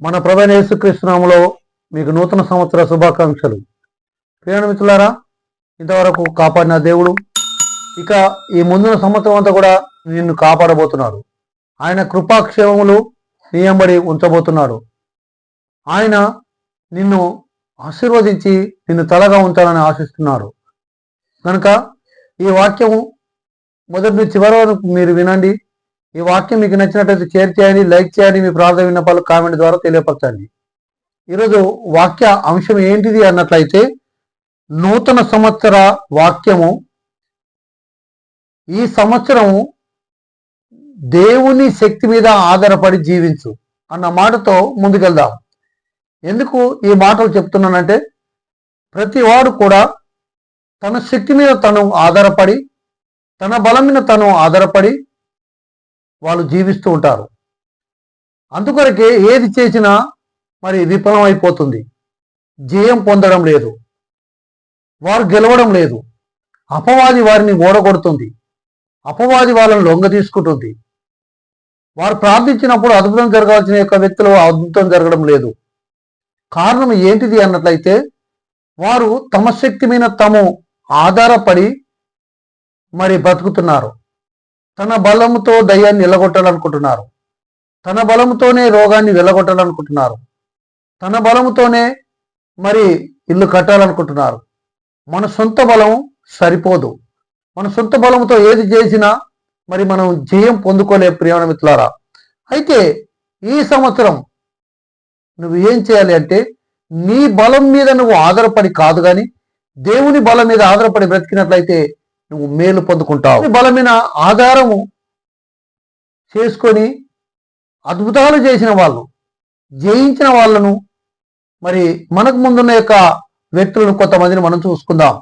మన ప్రధాన యేసుకృష్ణంలో మీకు నూతన సంవత్సర శుభాకాంక్షలు. ప్రియాణ మిత్రులారా ఇంతవరకు కాపాడిన దేవుడు ఇక ఈ ముందున సంవత్సరం అంతా కూడా నిన్ను కాపాడబోతున్నాడు ఆయన కృపాక్షేమములు నియంబడి ఉంచబోతున్నాడు ఆయన నిన్ను ఆశీర్వదించి నిన్ను తలగా ఉంచాలని ఆశిస్తున్నాడు కనుక ఈ వాక్యము మొదటి నుంచి చివరి వరకు మీరు వినండి. ఈ వాక్యం మీకు నచ్చినట్లయితే షేర్ చేయండి లైక్ చేయండి మీ ప్రార్థన విన్నపాలు కామెంట్ ద్వారా తెలియపరచండి. ఈరోజు వాక్య అంశం ఏంటిది అన్నట్లయితే నూతన సంవత్సర వాక్యము. ఈ సంవత్సరము దేవుని శక్తి మీద ఆధారపడి జీవించు అన్న మాటతో ముందుకెళ్దాం. ఎందుకు ఈ మాటలు చెప్తున్నానంటే ప్రతి వాడు కూడా తన శక్తి మీద తను ఆధారపడి తన బలం మీద తను ఆధారపడి వాళ్ళు జీవిస్తూ ఉంటారు. అందుకొరకే ఏది చేసినా మరి విఫలం అయిపోతుంది జయం పొందడం లేదు. వారు గెలవడం లేదు. అపవాది వారిని ఓడగొడుతుంది అపవాది వాళ్ళని లొంగ తీసుకుంటుంది. వారు ప్రార్థించినప్పుడు అద్భుతం జరగాల్సిన యొక్క వ్యక్తులు అద్భుతం జరగడం లేదు. కారణం ఏంటిది అన్నట్లయితే వారు తమ శక్తి మీద తాము ఆధారపడి మరి బతుకుతున్నారు. తన బలముతో దయ్యాన్ని నిలగొట్టాలనుకుంటున్నారు. తన బలముతోనే రోగాన్ని వెళ్ళగొట్టాలనుకుంటున్నారు తన బలముతోనే మరి ఇల్లు కట్టాలనుకుంటున్నారు. మన సొంత బలం సరిపోదు. మన సొంత బలముతో ఏది చేసినా మరి మనం జయం పొందుకోలే ప్రియాణ మిత్రులారా. అయితే ఈ సంవత్సరం నువ్వు ఏం చేయాలి అంటే నీ బలం మీద నువ్వు ఆధారపడి కాదు కానీ దేవుని బలం మీద ఆధారపడి బ్రతికినట్లయితే నువ్వు మేలు పొందుకుంటావు. బలమైన ఆధారము చేసుకొని అద్భుతాలు చేసిన వాళ్ళు జయించిన వాళ్ళను మరి మనకు ముందున్న యొక్క వ్యక్తులను కొంతమందిని మనం చూసుకుందాం.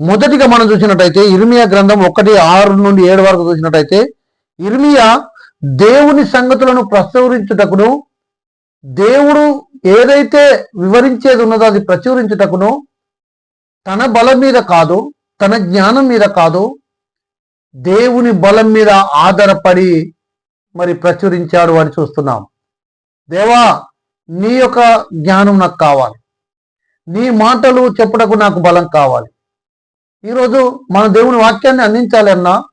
మొదటిగా మనం చూసినట్టయితే ఇర్మియా గ్రంథం ఒకటి ఆరు నుండి ఏడు వరకు చూసినట్టయితే ఇర్మియా దేవుని సంగతులను ప్రచురించుటకును దేవుడు ఏదైతే వివరించేది ఉన్నదో అది ప్రచురించుటకును తన బలం మీద కాదు తన జ్ఞానం మీద కాదు దేవుని బలం మీద ఆధారపడి మరి ప్రచురించాడు అని చూస్తున్నాం. దేవా నీ యొక్క జ్ఞానం నాకు కావాలి. నీ మాటలు చెప్పుటకు నాకు బలం కావాలి. ఈరోజు మన దేవుని వాక్యాన్ని అందించాలి అన్నా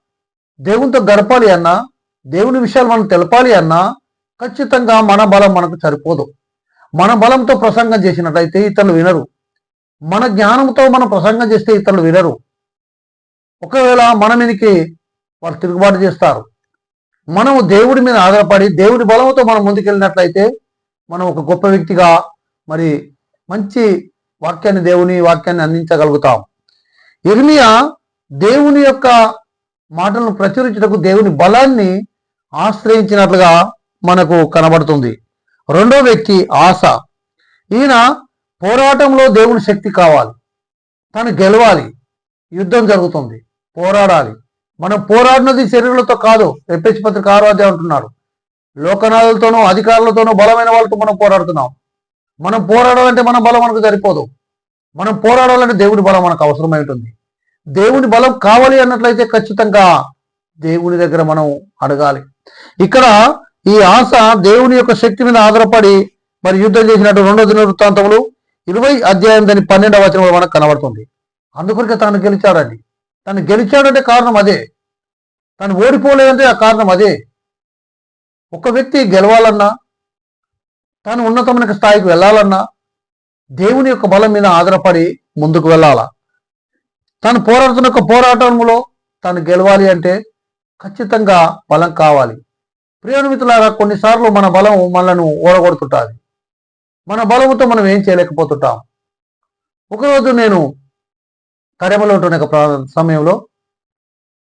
దేవునితో గడపాలి అన్నా దేవుని విషయాలు మనం తెలపాలి అన్నా ఖచ్చితంగా మన బలం మనకు సరిపోదు. మన బలంతో ప్రసంగం చేసినట్లయితే ఇతరులు వినరు. మన జ్ఞానంతో మనం ప్రసంగం చేస్తే ఇతరులు వినరు. ఒకవేళ మన మీదకి వారు తిరుగుబాటు చేస్తారు. మనము దేవుడి మీద ఆధారపడి దేవుడి బలంతో మనం ముందుకెళ్ళినట్లయితే మనం ఒక గొప్ప వ్యక్తిగా మరి మంచి వాక్యాన్ని దేవుని వాక్యాన్ని అందించగలుగుతాం. ఇర్మియా దేవుని యొక్క మాటలను ప్రచురించుటకు దేవుని బలాన్ని ఆశ్రయించినట్లుగా మనకు కనబడుతుంది. రెండో వ్యక్తి ఆశ ఈయన పోరాటంలో దేవుని శక్తి కావాలి. తను గెలవాలి. యుద్ధం జరుగుతుంది. పోరాడాలి. మనం పోరాడినది శరీరులతో కాదు ఎపిహెచ్ పత్రిక ఆరాధ్య అంటున్నారు. లోకనాథులతోనూ అధికారులతోనూ బలమైన వాళ్ళతో మనం పోరాడుతున్నాం. మనం పోరాడాలంటే మన బలం మనకు సరిపోదు. మనం పోరాడాలంటే దేవుడి బలం మనకు అవసరమై ఉంటుంది. దేవుని బలం కావాలి అన్నట్లయితే ఖచ్చితంగా దేవుని దగ్గర మనం అడగాలి. ఇక్కడ ఈ ఆశ దేవుని యొక్క శక్తి మీద ఆధారపడి మరి యుద్ధం చేసినట్టు రెండో దిన వృత్తాంతములు ఇరవై అధ్యాయం దాని పన్నెండవ వచనంలో మనకు కనబడుతుంది. అందుకొరకే తాను గెలిచాడండి. తను గెలిచాడంటే కారణం అదే. తను ఓడిపోలేదంటే ఆ కారణం అదే. ఒక వ్యక్తి గెలవాలన్నా తాను ఉన్నతమైన స్థాయికి వెళ్ళాలన్నా దేవుని యొక్క బలం మీద ఆధారపడి ముందుకు వెళ్ళాలా? తను పోరాడుతున్న యొక్క పోరాటంలో తను గెలవాలి అంటే ఖచ్చితంగా బలం కావాలి. ప్రియాణ కొన్నిసార్లు మన బలం మనను ఓడగొడుతుంటుంది మన బలముతో మనం ఏం చేయలేకపోతుంటాం. ఒకరోజు నేను కరెమలో ఉంటున్న ప్రా- సమయంలో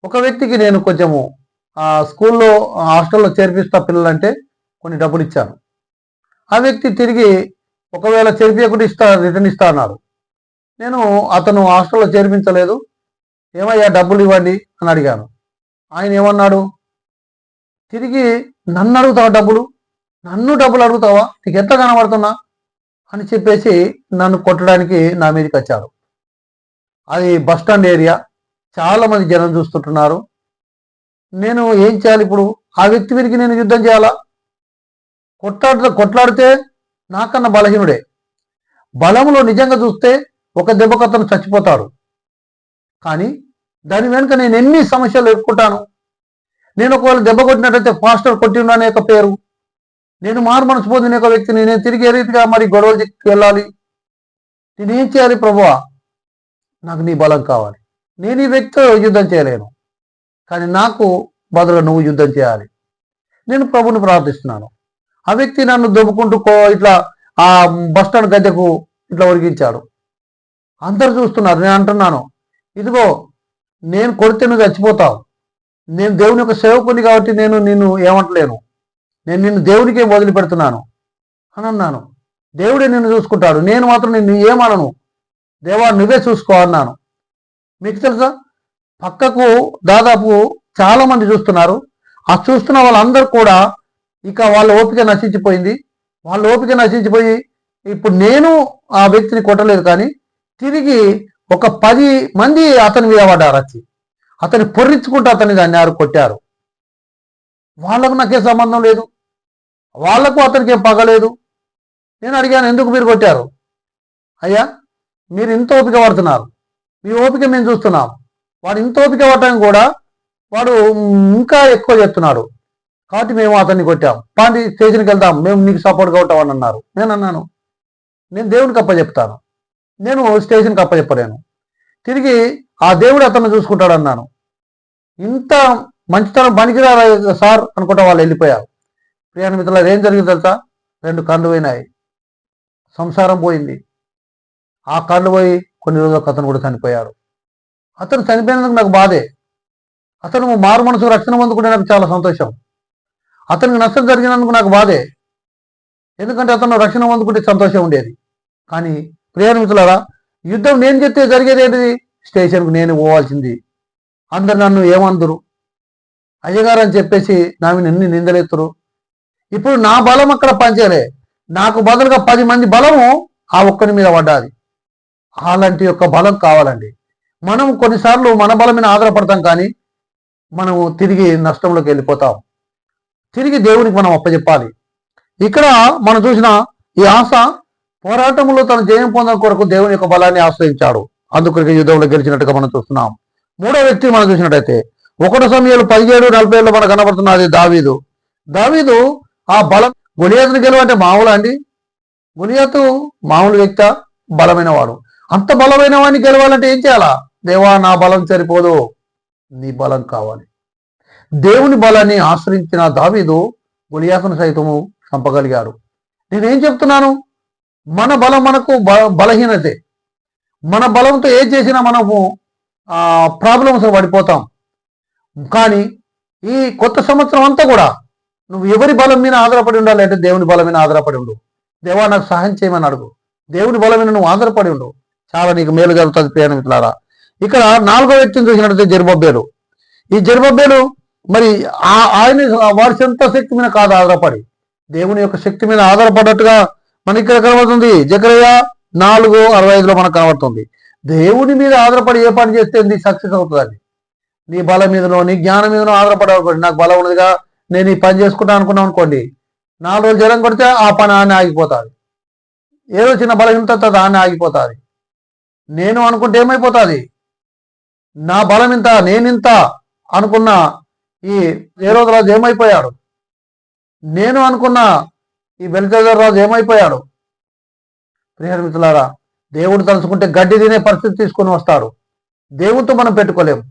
ఒక వ్యక్తికి నేను కొంచెము ఆ స్కూల్లో హాస్టల్లో చేర్పిస్తా పిల్లలంటే కొన్ని డబ్బులు ఇచ్చాను. ఆ వ్యక్తి తిరిగి ఒకవేళ చేర్పించకుండా ఇస్తా రిటర్న్ ఇస్తా అన్నాడు నేను అతను హాస్టల్లో చేర్పించలేదు. ఏమయ్యా డబ్బులు ఇవ్వండి అని అడిగాను. ఆయన ఏమన్నాడు? తిరిగి నన్ను అడుగుతావా డబ్బులు? నన్ను డబ్బులు అడుగుతావా? నీకు ఎంత కనబడుతున్నా? అని చెప్పేసి నన్ను కొట్టడానికి నా మీదకి వచ్చారు. అది బస్ స్టాండ్ ఏరియా. చాలామంది జనం చూస్తుంటున్నారు. నేను ఏం చేయాలి ఇప్పుడు? ఆ వ్యక్తి వీరికి నేను యుద్ధం చేయాలా? కొట్లాడు కొట్లాడితే నాకన్నా బలహీనుడే. బలంలో నిజంగా చూస్తే ఒక దెబ్బకతను అతను చచ్చిపోతాడు. కానీ దాని వెనుక నేను ఎన్ని సమస్యలు ఎదుర్కొంటాను? నేను ఒకవేళ దెబ్బ కొట్టినట్టయితే ఫాస్టర్ కొట్టి అనే పేరు. నేను మారు మనసు పొందిన ఒక వ్యక్తిని నేను తిరిగి ఏ రీతిగా మరి గొడవలు వెళ్ళాలి? నేనేం చేయాలి ప్రభువా? నాకు నీ బలం కావాలి. నేను ఈ వ్యక్తితో యుద్ధం చేయలేను. కానీ నాకు బదులుగా నువ్వు యుద్ధం చేయాలి. నేను ప్రభుని ప్రార్థిస్తున్నాను. ఆ వ్యక్తి నన్ను దొబ్బుకుంటూ కో- ఇట్లా ఆ బస్ స్టాండ్ గద్దెకు ఇట్లా ఒరిగించాడు. అందరు చూస్తున్నారు నేను అంటున్నాను. ఇదిగో నేను కొడితే నువ్వు చచ్చిపోతావు. నేను దేవుని యొక్క సేవకుని కాబట్టి నేను నిన్ను ఏమంటలేను. నేను నిన్ను దేవునికే వదిలిపెడుతున్నాను. అని అన్నాను. దేవుడే నిన్ను చూసుకుంటాడు. నేను మాత్రం నిన్ను ఏమనను? దేవా నువ్వే చూసుకో అన్నాను. మీకు తెలుసా? పక్కకు దాదాపు చాలా మంది చూస్తున్నారు. ఆ చూస్తున్న వాళ్ళందరూ కూడా ఇక వాళ్ళ ఓపిక నశించిపోయింది. వాళ్ళ ఓపిక నశించిపోయి ఇప్పుడు నేను ఆ వ్యక్తిని కొట్టలేదు కానీ తిరిగి ఒక పది మంది అతని మీద పడ్డారు వచ్చి అతని పొర్రించుకుంటూ అతని దాన్ని ఆరు కొట్టారు. వాళ్ళకు నాకే సంబంధం లేదు. వాళ్ళకు అతనికి ఏం పగలేదు. నేను అడిగాను ఎందుకు మీరు కొట్టారు? అయ్యా మీరు ఇంత ఓపిక పడుతున్నారు. మీ ఓపిక మేము చూస్తున్నాం. వాడు ఇంత ఓపిక పడటం కూడా వాడు ఇంకా ఎక్కువ చెప్తున్నాడు కాబట్టి మేము అతన్ని కొట్టాం. పాండి స్టేషన్కి వెళ్దాం. మేము నీకు సపోర్ట్గా ఉంటామని అన్నారు. నేను అన్నాను. నేను దేవునికి అప్పచెప్తాను. నేను స్టేషన్కి అప్పచెప్పలేను. తిరిగి ఆ దేవుడు అతను చూసుకుంటాడు అన్నాను. ఇంత మంచితనం పనికిరా సార్ అనుకుంటా వాళ్ళు వెళ్ళిపోయారు. ప్రియాణ మిత్రులు ఏం జరిగింది తెలుసా? రెండు కళ్ళు పోయినాయి. సంసారం పోయింది. ఆ కళ్ళు పోయి కొన్ని రోజులకు అతను కూడా చనిపోయారు. అతను చనిపోయినందుకు నాకు బాధే. అతను మారు మనసు రక్షణ పొందుకుంటే నాకు చాలా సంతోషం. అతనికి నష్టం జరిగినందుకు నాకు బాధే. ఎందుకంటే అతను రక్షణ పొందుకుంటే సంతోషం ఉండేది. కానీ ప్రియాణ యుద్ధం నేను చెప్తే జరిగేది ఏంటిది? స్టేషన్కు నేను పోవాల్సింది. అందరు నన్ను ఏమందరు? అయ్యగారు అని చెప్పేసి నా మీద ఎన్ని నిందలెత్తురు? ఇప్పుడు నా బలం అక్కడ పనిచేయలే. నాకు బదులుగా పది మంది బలము ఆ ఒక్కని మీద పడ్డాది. అలాంటి యొక్క బలం కావాలండి. మనం కొన్నిసార్లు మన బలం మీద ఆధారపడతాం కానీ మనము తిరిగి నష్టంలోకి వెళ్ళిపోతాం. తిరిగి దేవునికి మనం అప్పచెప్పాలి ఇక్కడ మనం చూసిన ఈ ఆశ పోరాటంలో తన జయం పొందడం కొరకు దేవుని యొక్క బలాన్ని ఆశ్రయించాడు. అందుకొరకు యుద్ధంలో గెలిచినట్టుగా మనం చూస్తున్నాం. మూడో వ్యక్తి మనం చూసినట్టయితే ఒకటో సమయంలో పదిహేడు నలభై ఏళ్ళు మనకు కనబడుతున్నది దావీదు. దావీదు ఆ బలం గులియాతుని గెలవంటే మామూలు అండి? గులియాతు మామూలు వ్యక్త బలమైన వాడు. అంత బలమైన వాడిని గెలవాలంటే ఏం చేయాలా? దేవా నా బలం సరిపోదు. నీ బలం కావాలి. దేవుని బలాన్ని ఆశ్రయించిన దావీదు గులియాతును సైతము చంపగలిగాడు. నేనేం చెప్తున్నాను? మన బలం మనకు బలహీనతే. మన బలంతో ఏం చేసినా మనము ప్రాబ్లమ్స్ పడిపోతాం. కానీ ఈ కొత్త సంవత్సరం అంతా కూడా నువ్వు ఎవరి బలం మీద ఆధారపడి ఉండాలి అంటే దేవుని బలం మీద ఆధారపడి ఉండు. దేవా నాకు సహాయం చేయమని అడుగు. దేవుని బలం మీద నువ్వు ఆధారపడి ఉండు. చాలా నీకు మేలు జరుగుతుంది ప్రియాణ ఇక్కడ నాలుగో వ్యక్తిని చూసినట్లయితే జరుబబ్బేలు. ఈ జరుబబ్బేలు మరి ఆ- ఆయన వారి సొంత శక్తి మీద కాదు ఆధారపడి. దేవుని యొక్క శక్తి మీద ఆధారపడ్డట్టుగా మనకి ఇక్కడ కనబడుతుంది. జకరయ్య నాలుగు అరవై ఐదులో మనకు కనబడుతుంది. దేవుని మీద ఆధారపడి ఏ పని చేస్తే నీ సక్సెస్ అవుతుంది నీ బలం మీదనో నీ జ్ఞానం మీదనో ఆధారపడకూడదు నాకు బలం ఉన్నదిగా నేను ఈ పని చేసుకుంటా అనుకున్నాను అనుకోండి నాలుగు రోజులు జ్వరం కొడితే ఆ పని ఆనే ఆగిపోతుంది. ఏదో చిన్న బలహీనత దాన్ని ఆగిపోతుంది. నేను అనుకుంటే ఏమైపోతుంది? నా బలం ఇంత నేనింత అనుకున్న ఈ ఏ రోజు రాజు ఏమైపోయాడు? నేను అనుకున్న ఈ వెలితేజర్ రాజు ఏమైపోయాడు? ప్రియమిత్రులారా దేవుడు తలుచుకుంటే గడ్డి తినే పరిస్థితి తీసుకొని వస్తాడు. దేవుడితో మనం పెట్టుకోలేము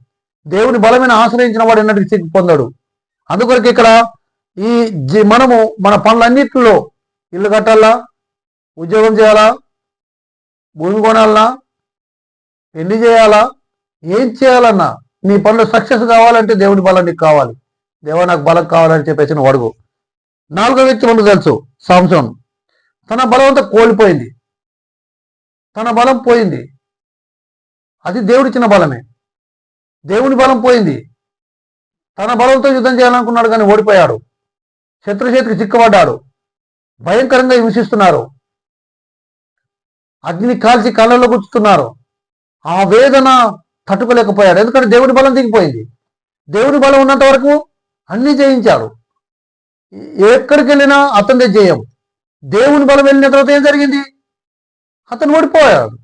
దేవుని బలమైన ఆశ్రయించిన వాడు ఎన్నటికి సిగ్గు పొందాడు. అందుకొరకు ఇక్కడ ఈ జీ- మనము మన పనులన్నిటిలో ఇల్లు కట్టాలా? ఉద్యోగం చేయాలా? భూమి కొనాలనా? పెళ్ళి చేయాలా? ఏం చేయాలన్నా? నీ పనులు సక్సెస్ కావాలంటే దేవుడి బలం నీకు కావాలి. దేవా నాకు బలం కావాలని చెప్పేసి నువ్వు అడుగు. నాలుగో వ్యక్తి మనకు తెలుసు సాంసోన్ తన బలం అంతా కోల్పోయింది. తన బలం పోయింది. అది దేవుడిచ్చిన బలమే. దేవుని బలం పోయింది. తన బలంతో యుద్ధం చేయాలనుకున్నాడు కానీ ఓడిపోయాడు. శత్రు చేతికి చిక్కబడ్డాడు. భయంకరంగా హింసిస్తున్నారు. అగ్ని కాల్చి కళ్ళల్లో గుచ్చుతున్నారు. ఆ వేదన తట్టుకోలేకపోయాడు. ఎందుకంటే దేవుడి బలం దిగిపోయింది. దేవుడి బలం ఉన్నంత వరకు అన్ని జయించాడు ఎక్కడికి వెళ్ళినా అతనిదే జయం. దేవుని బలం వెళ్ళిన తర్వాత ఏం జరిగింది? అతను ఓడిపోయాడు.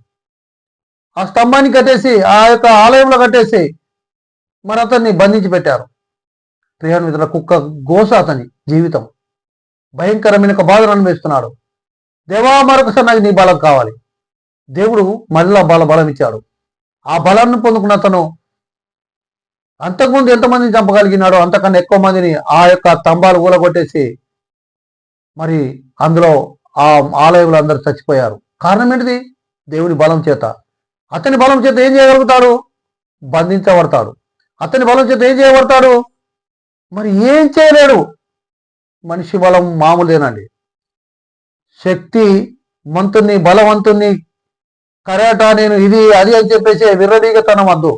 ఆ స్తంభాన్ని కట్టేసి ఆ యొక్క ఆలయంలో కట్టేసి మరి అతన్ని బంధించి పెట్టారు. ప్రియాణ మిత్రుల కుక్క గోస అతని జీవితం. భయంకరమైన ఒక బాధను అనుభవిస్తున్నాడు. దేవా మరొకసారి నాకు నీ బలం కావాలి. దేవుడు మళ్ళా బల బలం ఇచ్చాడు. ఆ బలాన్ని పొందుకున్న అతను అంతకుముందు ఎంతమందిని చంపగలిగినాడో అంతకన్నా ఎక్కువ మందిని ఆ యొక్క స్తంభాలు ఊలగొట్టేసి మరి అందులో ఆ ఆలయంలో అందరూ చచ్చిపోయారు. కారణం ఏంటిది? దేవుని బలం చేత. అతని బలం చేత ఏం చేయగలుగుతాడు? బంధించబడతాడు. అతని బలం చేత ఏం చేయబడతాడు? మరి ఏం చేయలేడు? మనిషి బలం మామూలేనండి. శక్తి మంతుని బలవంతుని కరాటా నేను ఇది అది అని చెప్పేసి విర్రడీగతనం వద్దు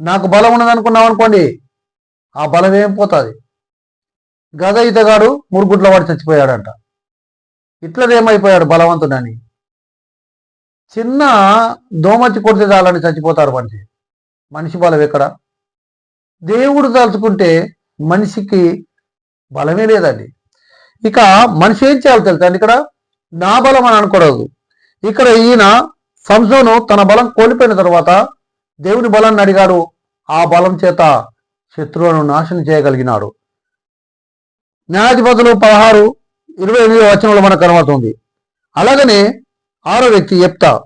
నాకు బలం ఉన్నది అనుకున్నాం అనుకోండి ఆ బలం ఏం పోతుంది? గద ఈతగాడు మురుగుడ్ల వాడు చచ్చిపోయాడంట. ఇట్లదేమైపోయాడు బలవంతుడని? చిన్న దోమచ్చి కొడితే చాలని చచ్చిపోతారు మనిషి. మనిషి బలం ఎక్కడ? దేవుడు తలుచుకుంటే మనిషికి బలమే లేదండి. ఇక మనిషి ఏం చేయాలి తెలుసా అండి ఇక్కడ? నా బలం అని అనకూడదు ఇక్కడ ఈయన సంసోను తన బలం కోల్పోయిన తర్వాత దేవుని బలాన్ని అడిగాడు. ఆ బలం చేత శత్రువులను నాశనం చేయగలిగినాడు. న్యాయాధిపతులు పదహారు ఇరవై ఎనిమిది వచనంలో మనకు కనబడుతుంది. అలాగనే ఆరో వ్యక్తి ఎప్తా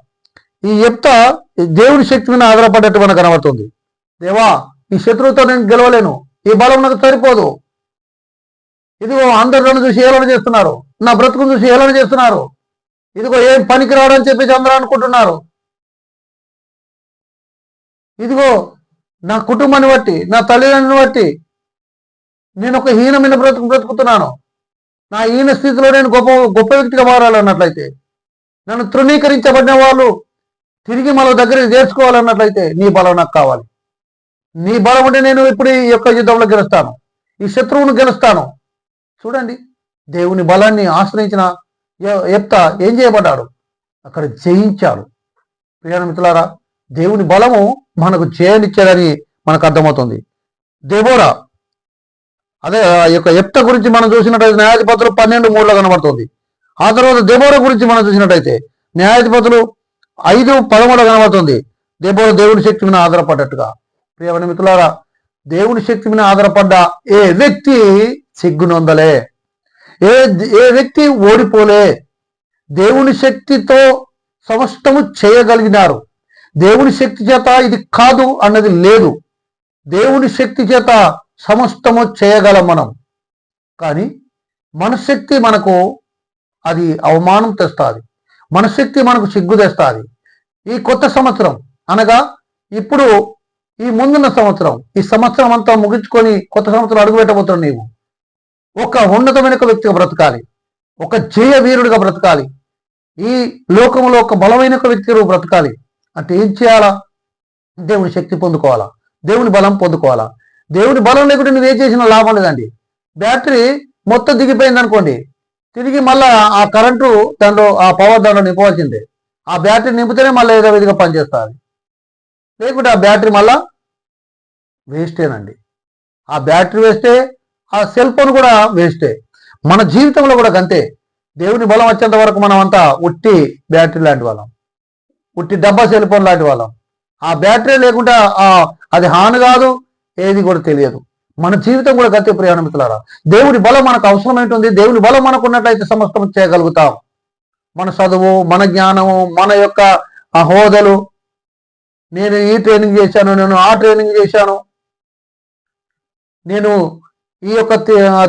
ఈ ఎప్తా దేవుని శక్తి మీద ఆధారపడ్డట్టు మనకు కనబడుతుంది. దేవా ఈ శత్రువుతో నేను గెలవలేను. ఈ బలం నాకు సరిపోదు. ఇదిగో అందరు నన్ను చూసి ఏలన చేస్తున్నారు. నా బ్రతుకును చూసి ఏలన చేస్తున్నారు. ఇదిగో ఏం పనికి రావడని చెప్పేసి అందరూ అనుకుంటున్నారు. ఇదిగో నా కుటుంబాన్ని బట్టి నా తల్లిదండ్రులను బట్టి నేను ఒక హీనమైన బ్రతుకు బ్రతుకుతున్నాను. నా హీన స్థితిలో నేను గొప్ప గొప్ప వ్యక్తిగా మారాలన్నట్లయితే నన్ను తృణీకరించబడిన వాళ్ళు తిరిగి మన దగ్గరికి చేర్చుకోవాలన్నట్లయితే నీ బలం నాకు కావాలి. నీ బలం ఉంటే నేను ఇప్పుడు ఈ యొక్క యుద్ధంలో గెలుస్తాను. ఈ శత్రువును గెలుస్తాను. చూడండి దేవుని బలాన్ని ఆశ్రయించిన ఎప్తా ఏం చేయబడ్డాడు? అక్కడ జయించాడు. ప్రియాణ మిత్రులారా దేవుని బలము మనకు చేయనిచ్చాడని మనకు అర్థమవుతుంది. దేబోరా అదే ఆ యొక్క ఎప్త గురించి మనం చూసినట్టయితే న్యాయాధిపతులు పన్నెండు మూడులో కనబడుతుంది. ఆ తర్వాత దెబోర గురించి మనం చూసినట్టయితే న్యాయాధిపతులు ఐదు పదమూడులో కనబడుతుంది. దెబోర దేవుని శక్తి మీద ఆధారపడ్డట్టుగా. ప్రియమైన మిత్రులారా దేవుని శక్తి మీద ఆధారపడ్డ ఏ వ్యక్తి సిగ్గునొందలే. ఏ ఏ వ్యక్తి ఓడిపోలే? దేవుని శక్తితో సమస్తము చేయగలిగినారు. దేవుని శక్తి చేత ఇది కాదు అన్నది లేదు. దేవుని శక్తి చేత సమస్తము చేయగలం మనం. కానీ మనశ్శక్తి మనకు అది అవమానం తెస్తుంది. మనశ్శక్తి మనకు సిగ్గు తెస్తుంది. ఈ కొత్త సంవత్సరం అనగా ఇప్పుడు ఈ ముందున్న సంవత్సరం. ఈ సంవత్సరం అంతా ముగించుకొని కొత్త సంవత్సరం అడుగుపెట్టబోతున్నావు నీవు. ఒక ఉన్నతమైన ఒక వ్యక్తిగా బ్రతకాలి. ఒక జయ వీరుడిగా బ్రతకాలి. ఈ లోకంలో ఒక బలమైన ఒక వ్యక్తిగా బ్రతకాలి. అంటే ఏం చేయాలా? దేవుని శక్తి పొందుకోవాలా? దేవుని బలం పొందుకోవాలా? దేవుని బలం లేకుండా నువ్వు ఏం చేసినా లాభం లేదండి. బ్యాటరీ మొత్తం దిగిపోయింది అనుకోండి. తిరిగి మళ్ళా ఆ కరెంటు దాంట్లో ఆ పవర్ దాంట్లో నింపవలసిందే. ఆ బ్యాటరీ నింపితేనే మళ్ళీ ఏదో విధిగా పనిచేస్తుంది. లేకుంటే ఆ బ్యాటరీ మళ్ళా వేస్టేనండి. ఆ బ్యాటరీ వేస్తే ఆ సెల్ ఫోన్ కూడా వేస్టే మన జీవితంలో కూడా అంతే దేవుని బలం వచ్చేంత వరకు మనం అంతా ఉట్టి బ్యాటరీ లాంటి వాళ్ళం. ఉట్టి డబ్బా సెల్ ఫోన్ లాంటి వాళ్ళం. ఆ బ్యాటరీ లేకుండా ఆ అది హాని కాదు ఏది కూడా తెలియదు. మన జీవితం కూడా గతి ప్రయాణమితులారా దేవుడి దేవుని బలం మనకు అవసరమైంటుంది దేవుని బలం మనకు ఉన్నట్లయితే సమస్తం చేయగలుగుతాం. మన చదువు మన జ్ఞానము మన యొక్క ఆ హోదలు. నేను ఈ ట్రైనింగ్ చేశాను నేను ఆ ట్రైనింగ్ చేశాను. నేను ఈ యొక్క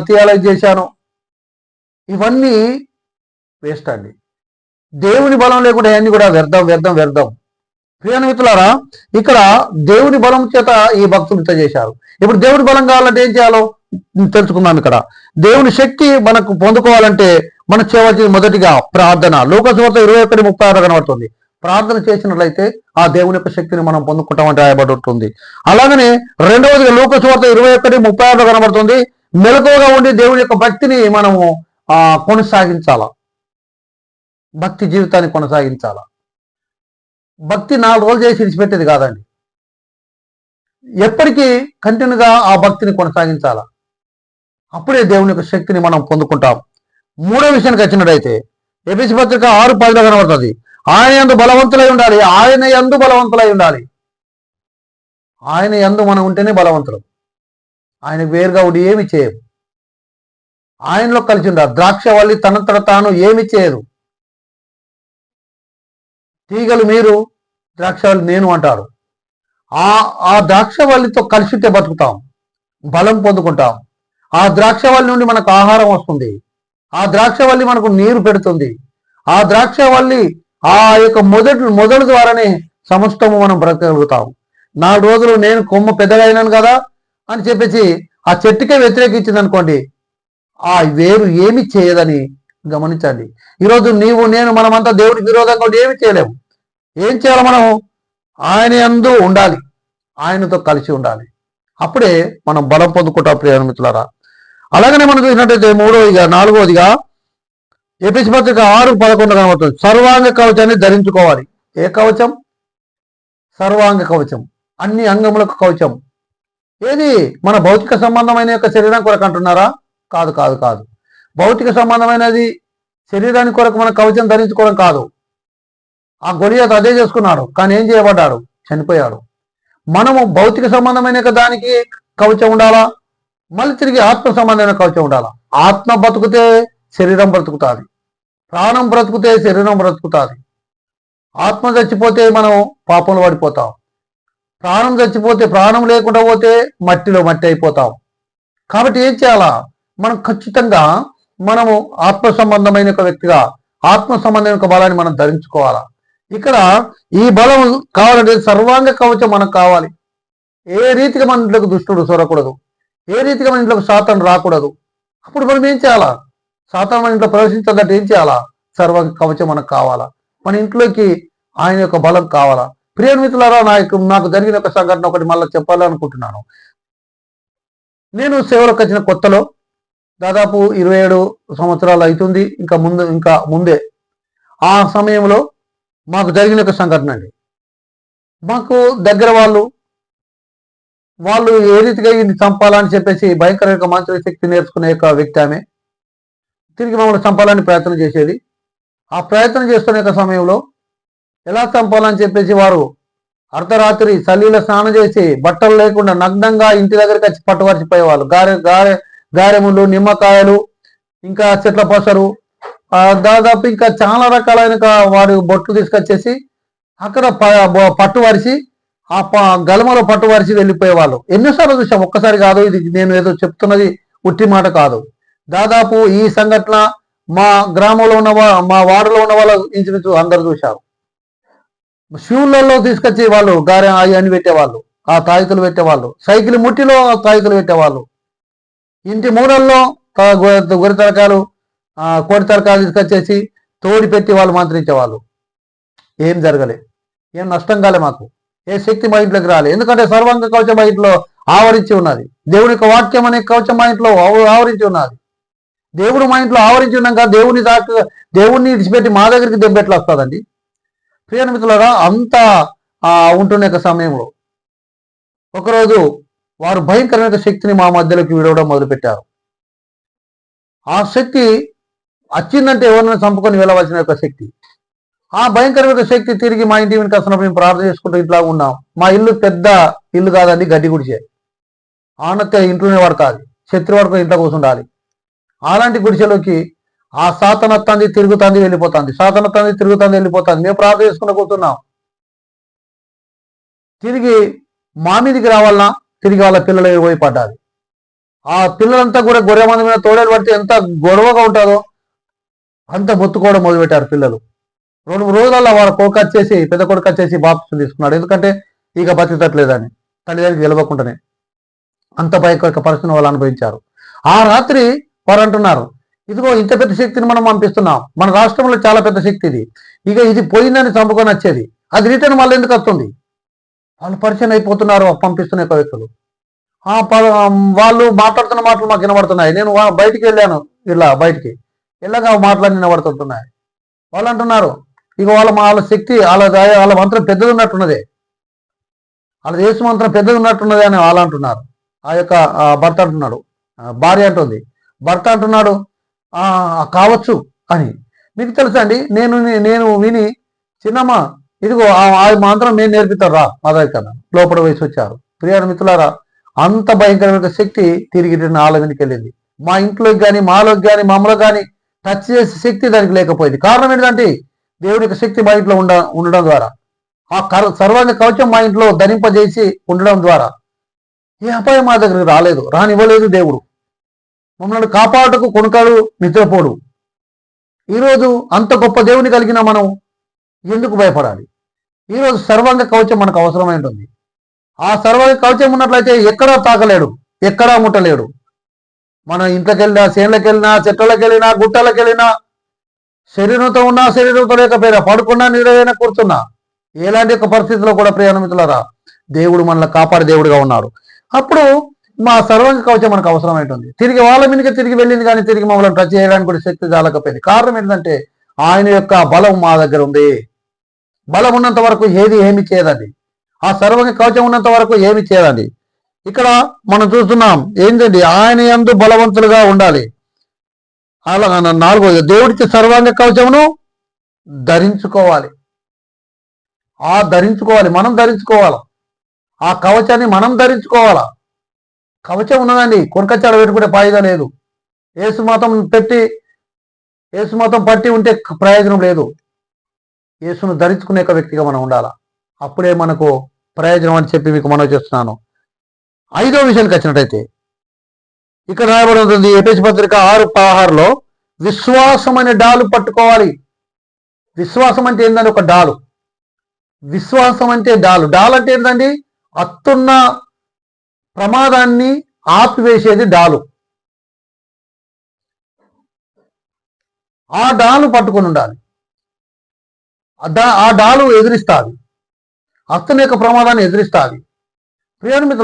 థియాలజీ చేశాను. ఇవన్నీ వేస్ట్ అండి. దేవుని బలం లేకుండా అన్ని కూడా వ్యర్థం వ్యర్థం వ్యర్థం. ప్రియ ఇక్కడ దేవుని బలం చేత ఈ భక్తులు ఇంత చేశారు. ఇప్పుడు దేవుని బలం కావాలంటే ఏం చేయాలో తెలుసుకున్నాం ఇక్కడ. దేవుని శక్తి మనకు పొందుకోవాలంటే మనం చేయవలసింది మొదటిగా ప్రార్థన. లోకసువార్త ఇరవై ఒకటి ముప్పై ఆరు కనబడుతుంది. ప్రార్థన చేసినట్లయితే ఆ దేవుని యొక్క శక్తిని మనం పొందుకుంటామంటే రాయబడి ఉంటుంది అలాగనే రెండవదిగా లోకసువార్త ఇరవై ఒకటి ముప్పై ఆరులో కనబడుతుంది. మెలకువగా ఉండి దేవుని యొక్క భక్తిని మనము ఆ కొనసాగించాల? భక్తి జీవితాన్ని కొనసాగించాల? భక్తి నాలుగు రోజులు చేసి విడిచిపెట్టేది కాదండి. ఎప్పటికీ కంటిన్యూగా ఆ భక్తిని కొనసాగించాల? అప్పుడే దేవుని యొక్క శక్తిని మనం పొందుకుంటాం. మూడో విషయానికి వచ్చినట్టయితే ఎపిసి పత్రిక ఆరు పదిలో కనబడుతుంది. ఆయన ఎందు బలవంతులై ఉండాలి. ఆయన ఎందు బలవంతులై ఉండాలి. ఆయన ఎందు మనం ఉంటేనే బలవంతులు. ఆయన వేరుగా ఉండి ఏమి చేయదు ఆయనలో కలిసి ఉండాలి. ద్రాక్ష వల్లి తనంతట తాను ఏమి చేయదు. తీగలు మీరు ద్రాక్షవల్లి నేను అంటారు. ఆ ఆ ద్రాక్షవల్లితో కలిసితే బతుకుతాం. బలం పొందుకుంటాం. ఆ ద్రాక్షవల్లి నుండి మనకు ఆహారం వస్తుంది. ఆ ద్రాక్షవల్లి మనకు నీరు పెడుతుంది. ఆ ద్రాక్షవల్లి ఆ యొక్క మొదటి మొదటి ద్వారానే సమస్తము మనం బ్రతకగలుగుతాం నాలుగు రోజులు నేను కొమ్మ పెద్దగా అయినాను కదా అని చెప్పేసి ఆ చెట్టుకే వ్యతిరేకించింది అనుకోండి ఆ వేరు ఏమి చేయదని గమనించండి. ఈరోజు నీవు నేను మనమంతా దేవుడికి విరోధంగా ఏమి చేయలేము. ఏం చేయాలి మనం ఆయన అందు ఉండాలి. ఆయనతో కలిసి ఉండాలి. అప్పుడే మనం బలం పొందుకుంటాం ప్రియమిత్రులారా అలాగనే మనం చూసినట్టయితే మూడవదిగా నాలుగవదిగా ఎపిసి పత్రిక ఆరు పదకొండు కనబడుతుంది. సర్వాంగ కవచాన్ని ధరించుకోవాలి. ఏ కవచం? సర్వాంగ కవచం. అన్ని అంగములకు కవచం. ఏది? మన భౌతిక సంబంధమైన యొక్క శరీరం కొరకు అంటున్నారా? కాదు కాదు కాదు. భౌతిక సంబంధమైనది శరీరానికి కొరకు మన కవచం ధరించుకోవడం కాదు. ఆ గొలియాత్ అదే చేసుకున్నాడు కానీ ఏం చేయబడ్డాడు? చనిపోయాడు. మనము భౌతిక సంబంధమైన దానికి కవచం ఉండాలా? మళ్ళీ తిరిగి ఆత్మ సంబంధమైన కవచం ఉండాలా? ఆత్మ బతుకుతే శరీరం బ్రతుకుతుంది. ప్రాణం బ్రతుకుతే శరీరం బ్రతుకుతుంది. ఆత్మ చచ్చిపోతే మనం పాపంలో పడిపోతాం. ప్రాణం చచ్చిపోతే ప్రాణం లేకుండా పోతే మట్టిలో మట్టి అయిపోతాం. కాబట్టి ఏం చేయాలా? మనం ఖచ్చితంగా మనము ఆత్మ సంబంధమైన ఒక వ్యక్తిగా ఆత్మ సంబంధమైన ఒక బలాన్ని మనం ధరించుకోవాలా? ఇక్కడ ఈ బలం కావాలంటే సర్వాంగ కవచం మనకు కావాలి. ఏ రీతిగా మన ఇంట్లోకి దుష్టుడు సొరకూడదు. ఏ రీతిగా మన ఇంట్లోకి సాతాను రాకూడదు. అప్పుడు మనం ఏం చేయాలా? సాతాను మన ఇంట్లో ప్రవేశించాలంటే ఏం చేయాలా? సర్వ కవచం మనకు కావాలా. మన ఇంట్లోకి ఆయన యొక్క బలం కావాలా? ప్రియ మిత్రులారా నాకు నాకు జరిగిన ఒక సంఘటన ఒకటి మళ్ళీ చెప్పాలనుకుంటున్నాను. నేను సేవలకు వచ్చిన కొత్తలో దాదాపు ఇరవై ఏడు సంవత్సరాలు అవుతుంది ఇంకా ముందు ఇంకా ముందే. ఆ సమయంలో మాకు జరిగిన ఒక సంఘటన అండి. మాకు దగ్గర వాళ్ళు వాళ్ళు ఏ రీతిగా ఇది చంపాలని చెప్పేసి భయంకర మంచి శక్తి నేర్చుకునే యొక్క వ్యక్తి ఆమె. తిరిగి మమ్మల్ని చంపాలని ప్రయత్నం చేసేది. ఆ ప్రయత్నం చేస్తున్న యొక్క సమయంలో ఎలా చంపాలని చెప్పేసి వారు అర్ధరాత్రి చలిలో స్నానం చేసి బట్టలు లేకుండా నగ్నంగా ఇంటి దగ్గరికి వచ్చి పట్టుపరిచిపోయేవాళ్ళు. గారె గారె గారెములు నిమ్మకాయలు ఇంకా చెట్ల పసరు దాదాపు ఇంకా చాలా రకాలైన వారి బొట్లు తీసుకొచ్చేసి అక్కడ ప- ఆ ప- గలమలో పట్టువరిసి వెళ్ళిపోయేవాళ్ళు. ఎన్నోసార్లు చూసాం ఒక్కసారి కాదు ఇది నేను ఏదో చెప్తున్నది ఉట్టి మాట కాదు. దాదాపు ఈ సంఘటన మా గ్రామంలో ఉన్న మా వార్డులో ఉన్న వాళ్ళు ఇంచుమించు అందరు చూశారు. షూలలో తీసుకొచ్చి వాళ్ళు గారె అవి పెట్టేవాళ్ళు ఆ తాయితులు పెట్టేవాళ్ళు సైకిల్ ముట్టిలో ఆ తాయితులు పెట్టేవాళ్ళు. ఇంటి మూడల్లో గొరి గొర్రె తరకాలు కోడి తరకాలు తీసుకొచ్చేసి తోడి పెట్టి వాళ్ళు మంత్రించేవాళ్ళు ఏం జరగలే. ఏం నష్టం కాలే మాకు. ఏ శక్తి మా ఇంట్లోకి రాలే. ఎందుకంటే సర్వాంగ కవచం మా ఇంట్లో ఆవరించి ఉన్నది. దేవుని యొక్క వాక్యం అనే కవచం మా ఇంట్లో ఆవరించి ఉన్నది. దేవుడు మా ఇంట్లో ఆవరించి ఉన్నాక దేవుని దాకా దేవుణ్ణి విడిచిపెట్టి మా దగ్గరికి దెబ్బెట్లా వస్తుందండి? ప్రియ మిత్రులరా అంత ఉంటున్న యొక్క సమయంలో ఒకరోజు వారు భయంకరమైన శక్తిని మా మధ్యలోకి విడవడం మొదలుపెట్టారు. ఆ శక్తి వచ్చిందంటే ఎవరిని చంపుకొని వెళ్ళవలసిన యొక్క శక్తి. ఆ భయంకరమైన శక్తి తిరిగి మా ఇంటి వెనుక వస్తున్నప్పుడు మేము ప్రార్థన చేసుకుంటూ ఇంట్లో ఉన్నాం. మా ఇల్లు పెద్ద ఇల్లు కాదండి గడ్డి గుడిచే ఆనత్య ఇంట్లోనే పడుతుంది శత్రు వరకు ఇంట్లో కూర్చుండాలి. అలాంటి గుడిసెలోకి ఆ సాతనత్తాంది తిరుగుతుంది వెళ్ళిపోతుంది. సాతనత్తాంది తిరుగుతుంది వెళ్ళిపోతుంది. మేము ప్రార్థన చేసుకుని కూర్చున్నాం తిరిగి మా మీదికి రావాలన్నా తిరిగి వాళ్ళ పిల్లలు పోయి పడ్డాది ఆ పిల్లలంతా కూడా గొర్రె మంది మీద తోడేలు పడితే ఎంత గొడవగా ఉంటుందో అంత మొత్తుకోవడం మొదలుపెట్టారు పిల్లలు. రెండు రోజులలో వాళ్ళ కొడుకు వచ్చేసి పెద్ద కొడుకు వచ్చేసి బాప్సం తీసుకున్నాడు. ఎందుకంటే ఇక బతికట్లేదని తల్లిదండ్రులకు గెలవకుండానే అంత భయకర పరిస్థితిని వాళ్ళు అనుభవించారు. ఆ రాత్రి వారు అంటున్నారు ఇదిగో ఇంత పెద్ద శక్తిని మనం పంపిస్తున్నాం. మన రాష్ట్రంలో చాలా పెద్ద శక్తి ఇది. ఇక ఇది పోయిందని చంపుకొని వచ్చేది. అది రిటర్న్ మళ్ళీ ఎందుకు వస్తుంది? వాళ్ళు పరిచయం అయిపోతున్నారు పంపిస్తున్న యొక్క వ్యక్తులు. ఆ ప- వాళ్ళు మాట్లాడుతున్న మాటలు మాకు వినబడుతున్నాయి. నేను వా- బయటికి వెళ్ళాను ఇలా బయటికి. వెళ్ళగా ఆ మాటలు వినబడుతుంటున్నాయి. వాళ్ళు అంటున్నారు ఇక వాళ్ళ వాళ్ళ శక్తి వాళ్ళ వాళ్ళ మంత్రం పెద్దది ఉన్నట్టున్నదే. వాళ్ళ దేశ మంత్రం పెద్దది ఉన్నట్టున్నది అని వాళ్ళు అంటున్నారు. ఆ యొక్క భర్త అంటున్నాడు. భార్య అంటుంది భర్త అంటున్నాడు కావచ్చు అని. మీకు తెలుసా అండి నేను నేను విని చిన్నమ్మ ఇదిగో ఆ- మాత్రం నేను నేర్పిస్తాను రా మా దగ్గర లోపల వయసు వచ్చారు ప్రియాణ మిత్రులారా అంత భయంకరమైన శక్తి తిరిగి తిరిగి నాలో వెళ్ళింది. మా ఇంట్లోకి కానీ మాలోకి కానీ మమ్మల్ని కానీ టచ్ చేసే శక్తి దానికి లేకపోయింది. కారణం ఏంటంటే దేవుడి యొక్క శక్తి మా ఇంట్లో ఉండ ఉండడం ద్వారా. ఆ కర సర్వాంగ కవచం మా ఇంట్లో ధరింపజేసి ఉండడం ద్వారా. ఏ అపాయం మా దగ్గరికి రాలేదు రానివ్వలేదు దేవుడు. మమ్మల్ని కాపాడుటకు కొనుకాడు నిద్రపోడు ఈరోజు అంత గొప్ప దేవుని కలిగిన మనం ఎందుకు భయపడాలి? ఈరోజు సర్వాంగ కవచం మనకు అవసరమై ఉంటుంది. ఆ సర్వాంగ కవచం ఉన్నట్లయితే ఎక్కడా తాకలేడు ఎక్కడా ముట్టలేడు. మన ఇంట్లోకి వెళ్ళినా చేనులకు వెళ్ళినా చెట్లకి వెళ్ళినా గుట్టలకు వెళ్ళినా శరీరంతో ఉన్నా శరీరంతో లేకపోయినా పడుకున్నా నిద్రైనా కూర్చున్నా ఎలాంటి ఒక పరిస్థితిలో కూడా ప్రయాణమితులరా దేవుడు మనల్ని కాపాడే దేవుడుగా ఉన్నాడు అప్పుడు మా సర్వంగ కవచం మనకు అవసరమైంటుంది తిరిగి వాళ్ళ మీదకి తిరిగి వెళ్ళింది కానీ తిరిగి మమ్మల్ని టచ్ చేయడానికి కూడా శక్తి చాలకపోయింది. కారణం ఏంటంటే ఆయన యొక్క బలం మా దగ్గర ఉంది. బలం ఉన్నంత వరకు ఏది ఏమి చేయదండి. ఆ సర్వంగ కవచం ఉన్నంత వరకు ఏమి చేయదండి. ఇక్కడ మనం చూస్తున్నాం ఏంటండి? ఆయన ఎందు బలవంతులుగా ఉండాలి. అలా నాలుగో దేవుడికి సర్వాంగ కవచమును ధరించుకోవాలి. ఆ ధరించుకోవాలి. మనం ధరించుకోవాలి? ఆ కవచాన్ని మనం ధరించుకోవాలా? కవచం ఉన్నదండి. కొనకచ్చాడ పెట్టుకునే ఫాయిదా లేదు. ఏసుమతం పెట్టి ఏసు పట్టి ఉంటే ప్రయోజనం లేదు. యేసును ధరించుకునే ఒక వ్యక్తిగా మనం ఉండాలా? అప్పుడే మనకు ప్రయోజనం అని చెప్పి మీకు మనవి చేస్తున్నాను. ఐదో విషయానికి వచ్చినట్టయితే ఇక్కడ రాయబడి ఉంటుంది ఎపిసి పత్రిక ఆరు పదహారులో విశ్వాసం అనే డాలు పట్టుకోవాలి. విశ్వాసం అంటే ఏంటంటే ఒక డాలు. విశ్వాసం అంటే డాలు. డాల్ అంటే ఏంటండి? అత్తున్న ప్రమాదాన్ని ఆపివేసేది డాలు. ఆ డాలు పట్టుకొని ఉండాలి. ఆ డా- ఆ డాలు ఎదిరిస్తాది. అత్తని యొక్క ప్రమాదాన్ని ఎదిరిస్తాది. ప్రియాని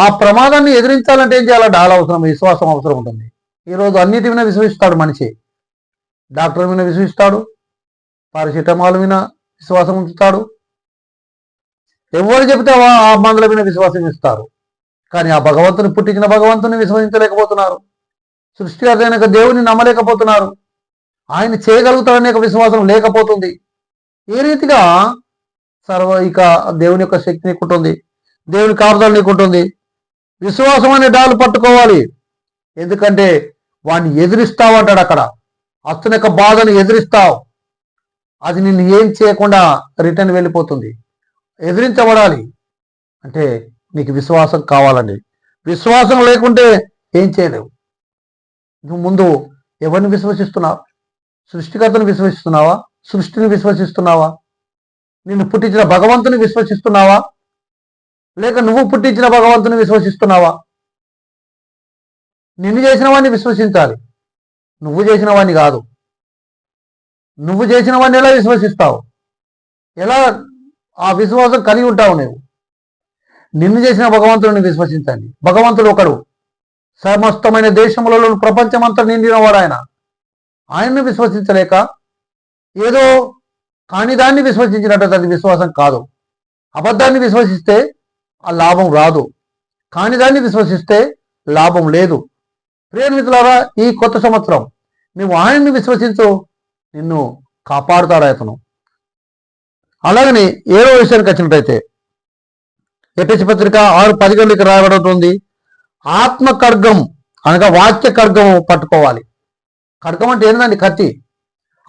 ఆ ప్రమాదాన్ని ఎదిరించాలంటే ఏం చేయాలి? డాల్ అవసరం విశ్వాసం అవసరం ఉంటుంది. ఈరోజు అన్నిటి మీద విశ్వసిస్తాడు మనిషి. డాక్టర్ మీద విశ్వసిస్తాడు. పారాసిటమాల్ మీద విశ్వాసం ఉంచుతాడు. ఎవరు చెబితే ఆ మందుల మీద విశ్వాసం ఇస్తారు కానీ ఆ భగవంతుని పుట్టించిన భగవంతుని విశ్వసించలేకపోతున్నారు. సృష్టికర్త అయిన దేవుని నమ్మలేకపోతున్నారు. ఆయన చేయగలుగుతాడనే ఒక విశ్వాసం లేకపోతుంది. ఏ రీతిగా సర్వ ఇక దేవుని యొక్క శక్తి నీకుంటుంది దేవుని కాపుదల నీకుంటుంది. విశ్వాసం అనే డాలు పట్టుకోవాలి. ఎందుకంటే వాడిని ఎదిరిస్తావు అంటాడు అక్కడ. అతని యొక్క బాధను ఎదిరిస్తావు. అది నిన్ను ఏం చేయకుండా రిటర్న్ వెళ్ళిపోతుంది. ఎదిరించబడాలి. అంటే నీకు విశ్వాసం కావాలండి విశ్వాసం లేకుంటే ఏం చేయలేవు. నువ్వు ముందు ఎవరిని విశ్వసిస్తున్నావు? సృష్టికర్తను విశ్వసిస్తున్నావా? సృష్టిని విశ్వసిస్తున్నావా? నిన్ను పుట్టించిన భగవంతుని విశ్వసిస్తున్నావా? లేక నువ్వు పుట్టించిన భగవంతుని విశ్వసిస్తున్నావా? నిన్ను చేసిన వాడిని విశ్వసించాలి. నువ్వు చేసిన వాడిని కాదు. నువ్వు చేసిన వాడిని ఎలా విశ్వసిస్తావు? ఎలా ఆ విశ్వాసం కలిగి ఉంటావు నువ్వు నిన్ను చేసిన భగవంతుడిని విశ్వసించండి. భగవంతుడు ఒకడు. సమస్తమైన దేశములలో ప్రపంచమంతా నిండినవాడు ఆయన. ఆయన్ని విశ్వసించలేక ఏదో కాని దాన్ని విశ్వసించినట్టు అది విశ్వాసం కాదు. అబద్ధాన్ని విశ్వసిస్తే ఆ లాభం రాదు. కాని దాన్ని విశ్వసిస్తే లాభం లేదు. ప్రియమిత్రులారా ఈ కొత్త సంవత్సరం నువ్వు ఆయన్ని విశ్వసించు నిన్ను కాపాడుతాడు అతను. అలాగని ఏడో విషయానికి వచ్చినట్టయితే ఎపిసి పత్రిక ఆరు పదిగంటకి రాయబడుతుంది ఆత్మ ఖడ్గం అనగా వాక్య ఖడ్గం పట్టుకోవాలి. ఖడ్గం అంటే ఏంటండి కత్తి.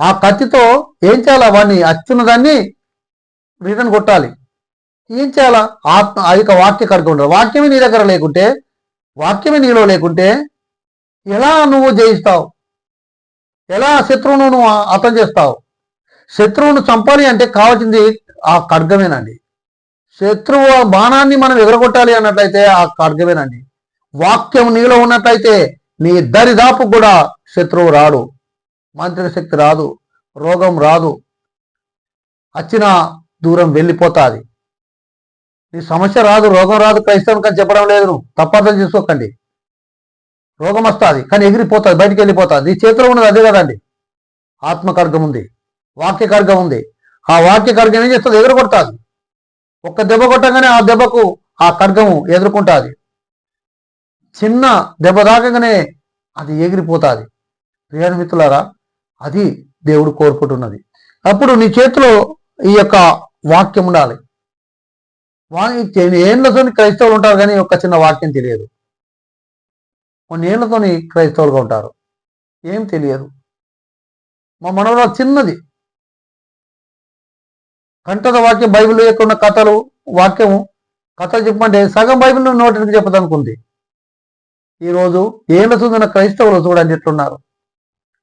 ఆ కత్తితో ఏం చేయాలా? వాడిని అచ్చున్న దాన్ని రిటర్న్ కొట్టాలి. ఏం చేయాలా? ఆత్మ అధిక వాక్య ఖడ్గం ఉండాలి. వాక్యమే నీ దగ్గర లేకుంటే వాక్యమే నీలో లేకుంటే ఎలా నువ్వు జయిస్తావు? ఎలా శత్రువును నువ్వు అర్థం చేస్తావు? శత్రువును చంపాలి అంటే కావాల్సింది ఆ ఖడ్గమేనండి శత్రువు బాణాన్ని మనం ఎగరగొట్టాలి అన్నట్లయితే ఆ ఖడ్గమేనండి. వాక్యం నీలో ఉన్నట్లయితే నీ దరిదాపు కూడా శత్రువు రాడు. మాంత్రిక శక్తి రాదు. రోగం రాదు. వచ్చిన దూరం వెళ్ళిపోతాది. నీ సమస్య రాదు రోగం రాదు క్రైస్తవం కానీ చెప్పడం లేదు నువ్వు. తప్పర్థం చేసుకోకండి. రోగం వస్తుంది కానీ ఎగిరిపోతుంది బయటికి వెళ్ళిపోతుంది. నీ చేతిలో ఉన్నది అదే కదండి. ఆత్మకర్గం ఉంది. వాక్యకర్గం ఉంది. ఆ వాక్య ఏం చేస్తుంది? ఎదురుకొడుతుంది ఒక్క దెబ్బ కొట్టగానే ఆ దెబ్బకు ఆ ఖడ్గము ఎదుర్కొంటుంది. చిన్న దెబ్బ తాకగానే అది ఎగిరిపోతుంది. ప్రియాణ మిత్రులారా అది దేవుడు కోరుకుంటున్నది. అప్పుడు నీ చేతిలో ఈ యొక్క వాక్యం ఉండాలి. ఏళ్ళతోని క్రైస్తవులు ఉంటారు కానీ ఒక చిన్న వాక్యం తెలియదు. కొన్ని ఏళ్ళతోని క్రైస్తవులుగా ఉంటారు. ఏం తెలియదు. మా మనవరాలు చిన్నది. కంటద వాక్యం బైబిల్ యొక్క ఉన్న కథలు వాక్యము కథలు చెప్పమంటే సగం బైబిల్ నోటికి చెప్పదనుకుంది. ఈరోజు ఏళ్ళ చూసిన క్రైస్తవులు చూడండి ఎట్లున్నారు.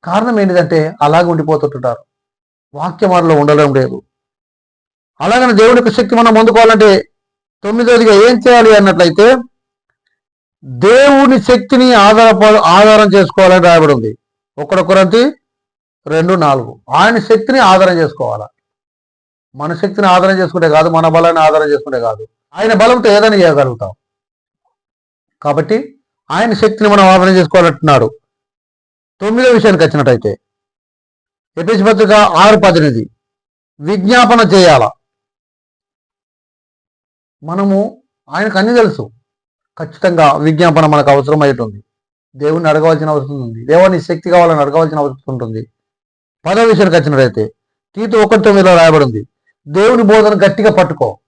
కారణం ఏంటిదంటే అలాగే ఉండిపోతుంటారు. వాక్యం వారిలో ఉండడం లేదు. అలాగనే దేవుని యొక్క శక్తి మనం పొందుకోవాలంటే తొమ్మిదోదిగా ఏం చేయాలి అన్నట్లయితే దేవుని శక్తిని ఆధార ఆధారం చేసుకోవాలని రాయబడి ఉంది. ఒకడొకరంతి రెండు నాలుగు. ఆయన శక్తిని ఆధారం చేసుకోవాలా? మన శక్తిని ఆదరణ చేసుకుంటే కాదు మన బలాన్ని ఆదరణ చేసుకుంటే కాదు. ఆయన బలంతో ఏదైనా చేయగలుగుతాం. కాబట్టి ఆయన శక్తిని మనం ఆదరణ చేసుకోవాలంటున్నాడు. తొమ్మిదో విషయానికి వచ్చినట్టయితే ఎపిసి పత్రిక ఆరు పద్దెనిమిది విజ్ఞాపన చేయాల? మనము ఆయనకు అన్ని తెలుసు. ఖచ్చితంగా విజ్ఞాపన మనకు అవసరం అవుతుంది దేవుణ్ణి అడగవలసిన అవసరం ఉంది. దేవుని శక్తి కావాలని అడగవలసిన అవసరం ఉంటుంది. పదో విషయానికి వచ్చినట్టయితే తీతు ఒకటి తొమ్మిదిలో రాయబడింది దేవుని బోధన గట్టిగా పట్టుకో.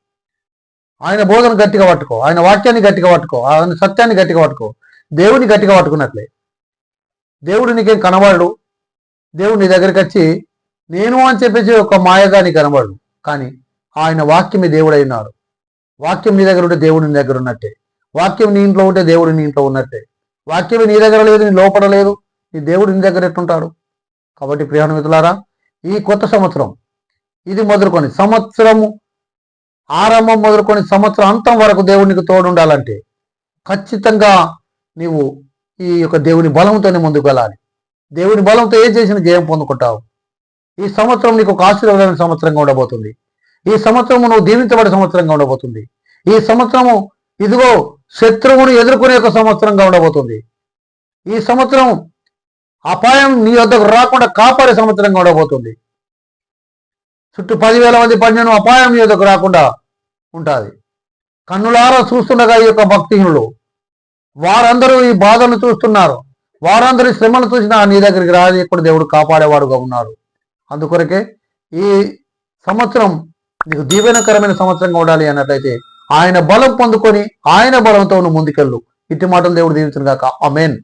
ఆయన బోధన గట్టిగా పట్టుకో. ఆయన వాక్యాన్ని గట్టిగా పట్టుకో. ఆయన సత్యాన్ని గట్టిగా పట్టుకో. దేవుని గట్టిగా పట్టుకున్నట్లే. దేవుడు నీకేం కనబడు దేవుడు నీ దగ్గరికి వచ్చి నేను అని చెప్పేసి ఒక మాయగా నీ కనబడు కానీ ఆయన వాక్యమే దేవుడై ఉన్నాడు. వాక్యం నీ దగ్గర ఉంటే దేవుడు నీ దగ్గర ఉన్నట్టే. వాక్యం నీ ఇంట్లో ఉంటే దేవుడు నీ ఇంట్లో ఉన్నట్టే. వాక్యం నీ దగ్గర లేదు నీ లోపల లేదు. నీ దేవుడు నీ దగ్గర ఎట్టుంటాడు కాబట్టి ప్రియాణ ఈ కొత్త సంవత్సరం ఇది మొదలుకొని సంవత్సరము ఆరంభం మొదలుకొని సంవత్సరం అంతం వరకు దేవునికి తోడుండాలంటే ఖచ్చితంగా నీవు ఈ యొక్క దేవుని బలంతోనే ముందుకు వెళ్ళాలి. దేవుని బలంతో ఏం చేసిన జయం పొందుకుంటావు. ఈ సంవత్సరం నీకు ఒక ఆశీర్వాదమైన సంవత్సరంగా ఉండబోతుంది. ఈ సంవత్సరం నువ్వు దీవించబడే సంవత్సరంగా ఉండబోతుంది. ఈ సంవత్సరము ఇదిగో శత్రువును ఎదుర్కొనే ఒక సంవత్సరంగా ఉండబోతుంది. ఈ సంవత్సరం అపాయం నీ వద్దకు రాకుండా కాపాడే సంవత్సరంగా ఉండబోతుంది. చుట్టూ పదివేల మంది పన్నెండు అపాయం మీదకు రాకుండా ఉంటుంది. కన్నులారా చూస్తుండగా ఈ యొక్క భక్తిహీనులు. వారందరూ ఈ బాధను చూస్తున్నారు. వారందరి శ్రమను చూసినా నీ దగ్గరికి రాదు ఇక్కడ దేవుడు కాపాడేవాడుగా ఉన్నారు. అందుకొరకే ఈ సంవత్సరం నీకు దీవెనకరమైన సంవత్సరంగా ఉండాలి అన్నట్లయితే ఆయన బలం పొందుకొని ఆయన బలంతో నువ్వు ముందుకెళ్ళు. ఇటు మాటలు దేవుడు దీవించిన కాక అమేన్